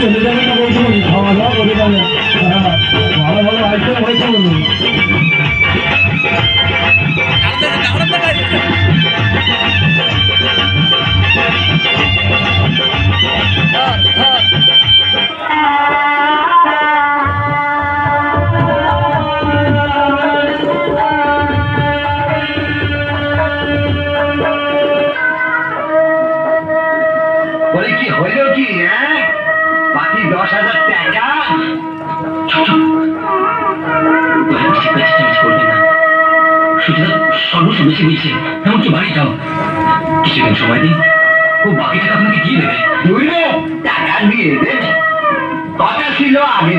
চলে বলে কি হইল কি হ্যাঁ? বাকি দশ হাজার টাকা?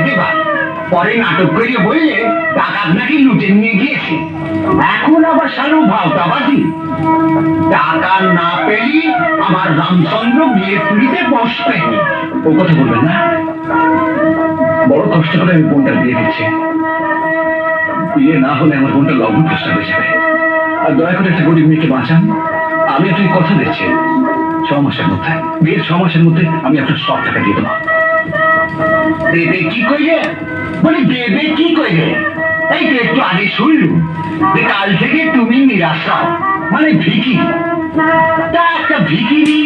দিয়ে পরে নাটক করিয়ে বললে টাকা আপনাকে লুটে নিয়ে গিয়েছে। এখন আবার সারু ভাওতাবাজি। টাকা না পেলি আমার রামচন্দ্র বিয়ে পুরীতে বসবে। ও কথা বলবেন না? বড় কষ্ট করে আমি বোনটা দিয়ে দিচ্ছি। বিয়ে না হলে আমার বোনটা লগ্ন কষ্ট হয়ে যাবে। আর দয়া করে একটা গরিব মেয়েকে বাঁচান। আমি আপনাকে কথা দিচ্ছি। ছ মাসের মধ্যে, বিয়ের ছ মাসের মধ্যে আমি আপনার সব টাকা দিয়ে দেবো। দেবে কি কইলে? বলি দেবে কি কইলে? এই তো একটু আগে শুনলু যে কাল থেকে তুমি নিরাশা মানে ভিকি? তা একটা ভিকিরি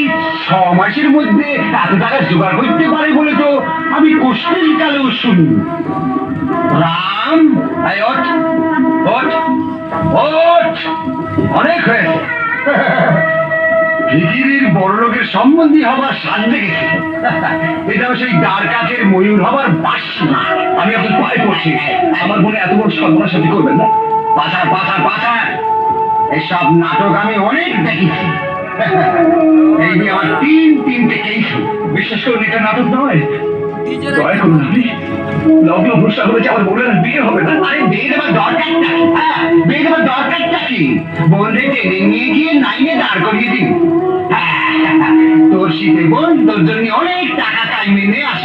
ছ মাসের মধ্যে এত টাকা জোগাড় করতে পারে বলে তো আমি কোশ্চেন কালেও শুনি। রাম অনেক হয়েছে। ভিকিরির বড় লোকের সম্বন্ধী হবার সাজ দেখেছি এটা সেই দ্বার কাছের ময়ূর হবার বাসনা। আমি আপনার পায়ে পড়ছি। আমার মনে এত বড় সর্বনাশ আপনি করবেন না। পাছার পাছার পাছার এসব নাটক আমি অনেক দেখেছি। এই নিয়ে আমার তিন এটা নাটক নয়। হ্যাঁ দিন হ্যাঁ, তোর শীতে বোন তোর জন্য অনেক টাকা কাইমে নিয়ে আসবে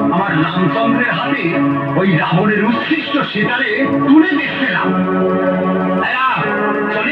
আমার রামচন্দ্রের হাতে ওই রাবণের উৎকৃষ্ট সেতারে তুলে দেখছিলাম। আয়, চলে